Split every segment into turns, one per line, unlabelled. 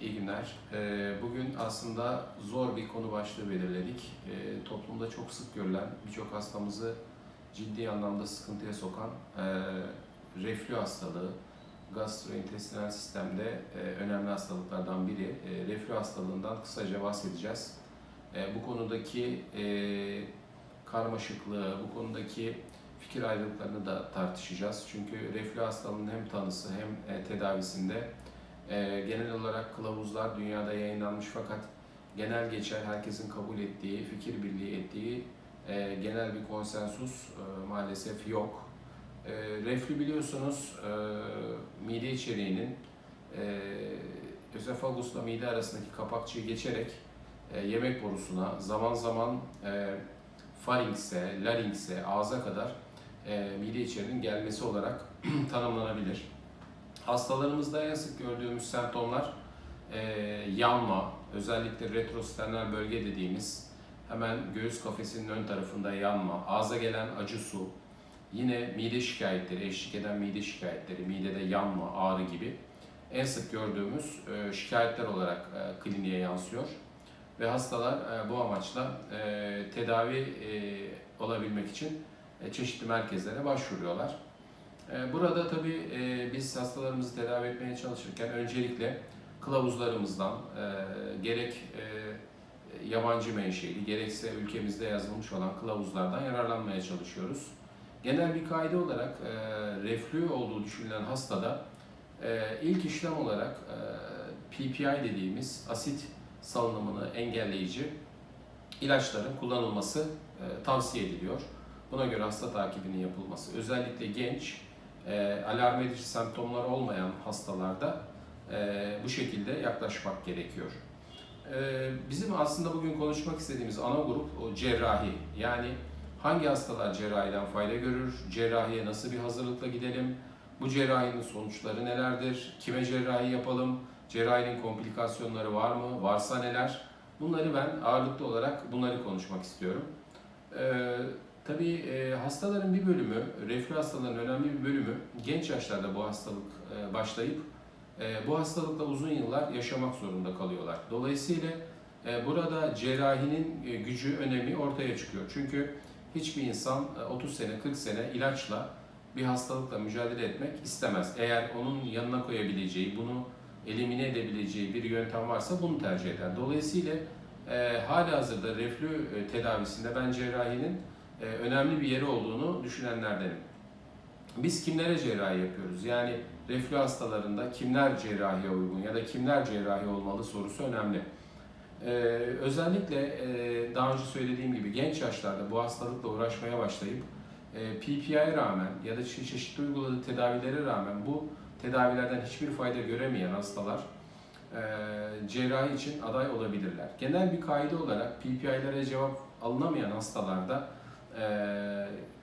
İyi günler. Ee, Bugün aslında zor bir konu başlığı belirledik. Ee, Toplumda çok sık görülen, birçok hastamızı ciddi anlamda sıkıntıya sokan e, reflü hastalığı, gastrointestinal sistemde e, önemli hastalıklardan biri. E, Reflü hastalığından kısaca bahsedeceğiz. Bu konudaki karmaşıklığı, bu konudaki fikir ayrılıklarını da tartışacağız. Çünkü reflü hastalığının hem tanısı hem tedavisinde ee, genel olarak kılavuzlar dünyada yayınlanmış fakat genel geçer herkesin kabul ettiği, fikir birliği ettiği e, genel bir konsensus e, maalesef yok. E, reflü biliyorsunuz e, mide içeriğinin e, ösofagusla mide arasındaki kapakçıyı geçerek e, yemek borusuna zaman zaman e, faringse, laringse, ağza kadar e, mide içeriğinin gelmesi olarak tanımlanabilir. Hastalarımızda en sık gördüğümüz semptomlar e, yanma, özellikle retrosternal bölge dediğimiz hemen göğüs kafesinin ön tarafında yanma, ağza gelen acı su, yine mide şikayetleri, eşlik eden mide şikayetleri, midede yanma, ağrı gibi en sık gördüğümüz e, şikayetler olarak e, kliniğe yansıyor. Ve hastalar e, bu amaçla e, tedavi e, olabilmek için e, çeşitli merkezlere başvuruyorlar. Ee, Burada tabii e, biz hastalarımızı tedavi etmeye çalışırken öncelikle kılavuzlarımızdan e, gerek e, yabancı menşeli gerekse ülkemizde yazılmış olan kılavuzlardan yararlanmaya çalışıyoruz. Genel bir kaide olarak reflü olduğu düşünülen hastada ilk işlem olarak PPI dediğimiz asit salınımını engelleyici ilaçların kullanılması tavsiye ediliyor. Buna göre hasta takibinin yapılması. Özellikle genç e, alarm edici semptomlar olmayan hastalarda e, bu şekilde yaklaşmak gerekiyor. E, bizim aslında bugün konuşmak istediğimiz ana grup o cerrahi. Yani hangi hastalar cerrahiden fayda görür, cerrahiye nasıl bir hazırlıkla gidelim, bu cerrahinin sonuçları nelerdir, kime cerrahi yapalım, cerrahinin komplikasyonları var mı, varsa neler? Bunları ben ağırlıklı olarak bunları konuşmak istiyorum. Ee, Tabii e, hastaların bir bölümü, reflü hastaların önemli bir bölümü genç yaşlarda bu hastalık e, başlayıp e, bu hastalıkla uzun yıllar yaşamak zorunda kalıyorlar. Dolayısıyla burada cerrahinin gücü, önemi ortaya çıkıyor. Çünkü hiçbir insan e, 30 sene, 40 sene ilaçla bir hastalıkla mücadele etmek istemez. Eğer onun yanına koyabileceği, bunu elimine edebileceği bir yöntem varsa bunu tercih eder. Dolayısıyla e, hali hazırda reflü tedavisinde ben cerrahinin e, önemli bir yeri olduğunu düşünenlerdenim. Biz kimlere cerrahi yapıyoruz? Yani reflü hastalarında kimler cerrahiye uygun ya da kimler cerrahi olmalı sorusu önemli. Ee, özellikle e, daha önce söylediğim gibi genç yaşlarda bu hastalıkla uğraşmaya başlayıp e, PPI'ye rağmen ya da çe- çeşitli uyguladığı tedavilere rağmen bu tedavilerden hiçbir fayda göremeyen hastalar e, cerrahi için aday olabilirler. Genel bir kaide olarak PPI'lere cevap alınamayan hastalarda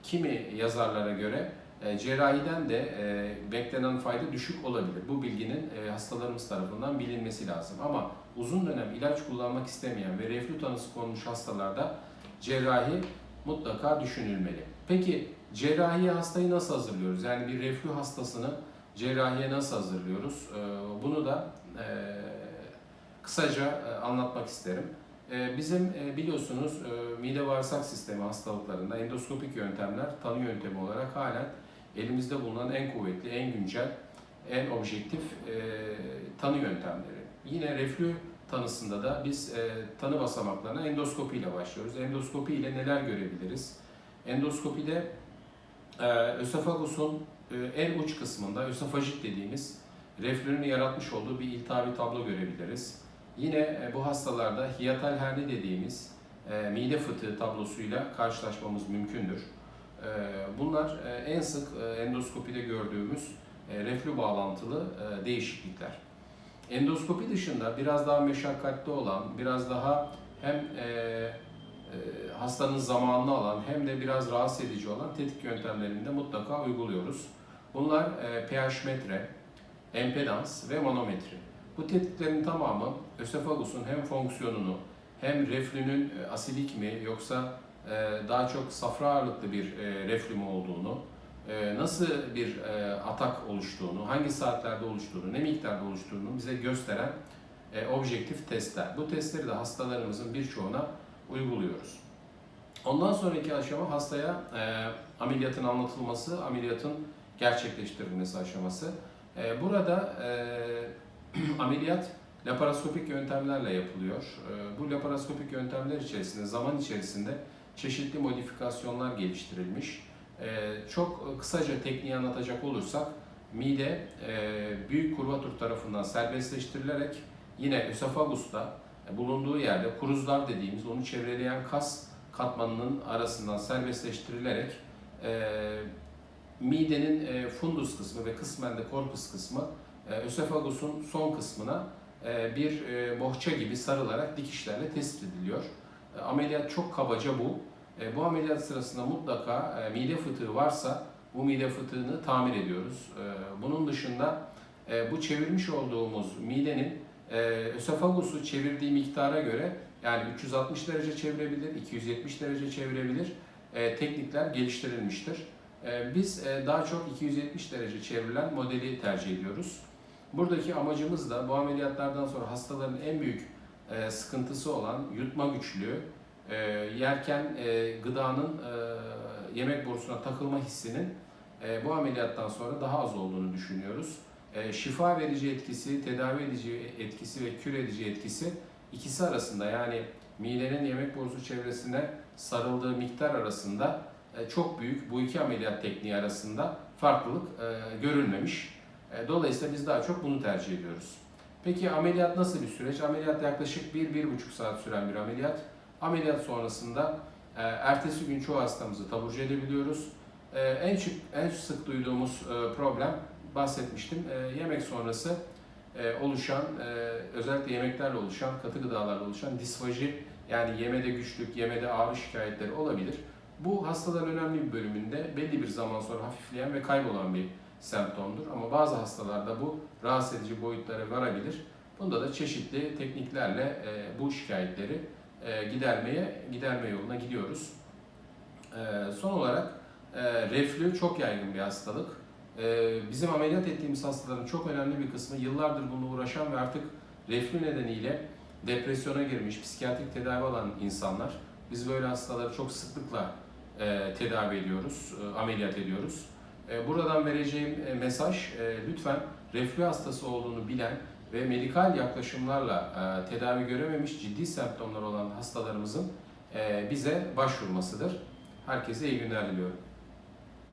kimi yazarlara göre e, cerrahiden de e, beklenen fayda düşük olabilir. Bu bilginin e, hastalarımız tarafından bilinmesi lazım. Ama uzun dönem ilaç kullanmak istemeyen ve reflü tanısı konmuş hastalarda cerrahi mutlaka düşünülmeli. Peki cerrahiye hastayı nasıl hazırlıyoruz? Yani bir reflü hastasını cerrahiye nasıl hazırlıyoruz? E, bunu da e, kısaca e, anlatmak isterim. Ee, Bizim e, biliyorsunuz e, mide bağırsak sistemi hastalıklarında endoskopik yöntemler tanı yöntemi olarak halen elimizde bulunan en kuvvetli, en güncel, en objektif e, tanı yöntemleri. Yine reflü tanısında da biz tanı basamaklarına endoskopi ile başlıyoruz. Endoskopi ile neler görebiliriz? Endoskopide ösofagusun e, en uç kısmında ösofajit dediğimiz reflünün yaratmış olduğu bir iltihabi tablo görebiliriz. Yine e, bu hastalarda hiyatal herni dediğimiz e, mide fıtığı tablosuyla karşılaşmamız mümkündür. E, bunlar en sık e, endoskopide gördüğümüz reflü bağlantılı değişiklikler. Endoskopi dışında biraz daha meşakkatli olan, biraz daha hem hastanın zamanını alan hem de biraz rahatsız edici olan tetkik yöntemlerini de mutlaka uyguluyoruz. Bunlar pH metre, empedans ve manometri. Bu tetkiklerin tamamı ösofagusun hem fonksiyonunu hem reflünün e, asidik mi yoksa e, daha çok safra ağırlıklı bir e, reflü mü olduğunu, nasıl bir atak oluştuğunu, hangi saatlerde oluştuğunu, ne miktarda oluştuğunu bize gösteren objektif testler. Bu testleri de hastalarımızın birçoğuna uyguluyoruz. Ondan sonraki aşama hastaya ameliyatın anlatılması, ameliyatın gerçekleştirilmesi aşaması. Burada ameliyat laparoskopik yöntemlerle yapılıyor. E, bu laparoskopik yöntemler içerisinde zaman içerisinde çeşitli modifikasyonlar geliştirilmiş. E, çok kısaca tekniği anlatacak olursak mide e, büyük kurvatur tarafından serbestleştirilerek yine ösofagusta e, bulunduğu yerde kuruzlar dediğimiz onu çevreleyen kas katmanının arasından serbestleştirilerek e, midenin e, fundus kısmı ve kısmen de korpus kısmı e, ösofagusun son kısmına e, bir e, bohça gibi sarılarak dikişlerle tespit ediliyor. E, ameliyat çok kabaca bu. Bu ameliyat sırasında mutlaka mide fıtığı varsa bu mide fıtığını tamir ediyoruz. Bunun dışında bu çevirmiş olduğumuz midenin ösofagusu çevirdiği miktara göre yani 360 derece çevirebilir, 270 derece çevirebilir teknikler geliştirilmiştir. Biz daha çok 270 derece çevrilen modeli tercih ediyoruz. Buradaki amacımız da bu ameliyatlardan sonra hastaların en büyük e, sıkıntısı olan yutma güçlüğü, e, yerken e, gıdanın e, yemek borusuna takılma hissinin e, bu ameliyattan sonra daha az olduğunu düşünüyoruz. E, şifa verici etkisi, tedavi edici etkisi ve kür edici etkisi ikisi arasında yani midenin yemek borusu çevresine sarıldığı miktar arasında e, çok büyük bu iki ameliyat tekniği arasında farklılık e, görülmemiş. E, Dolayısıyla biz daha çok bunu tercih ediyoruz. Peki ameliyat nasıl bir süreç? Ameliyat yaklaşık 1-1,5 saat süren bir ameliyat. Ameliyat sonrasında e, ertesi gün çoğu hastamızı taburcu edebiliyoruz. E, En sık, en sık duyduğumuz problem bahsetmiştim. Yemek sonrası oluşan, özellikle yemeklerle oluşan, katı gıdalarla oluşan disfaji yani yemede güçlük, yemede ağrı şikayetleri olabilir. Bu hastaların önemli bir bölümünde belli bir zaman sonra hafifleyen ve kaybolan bir semptomdur. Ama bazı hastalarda bu rahatsız edici boyutlara varabilir. Bunda da çeşitli tekniklerle e, bu şikayetleri e, gidermeye giderme yoluna gidiyoruz. E, son olarak e, reflü çok yaygın bir hastalık. E, bizim ameliyat ettiğimiz hastaların çok önemli bir kısmı yıllardır bununla uğraşan ve artık reflü nedeniyle depresyona girmiş, psikiyatrik tedavi alan insanlar. Biz böyle hastaları çok sıklıkla e, tedavi ediyoruz, e, ameliyat ediyoruz. E, buradan vereceğim e, mesaj e, lütfen reflü hastası olduğunu bilen ve medikal yaklaşımlarla tedavi görememiş ciddi semptomlar olan hastalarımızın bize başvurmasıdır. Herkese iyi günler diliyorum.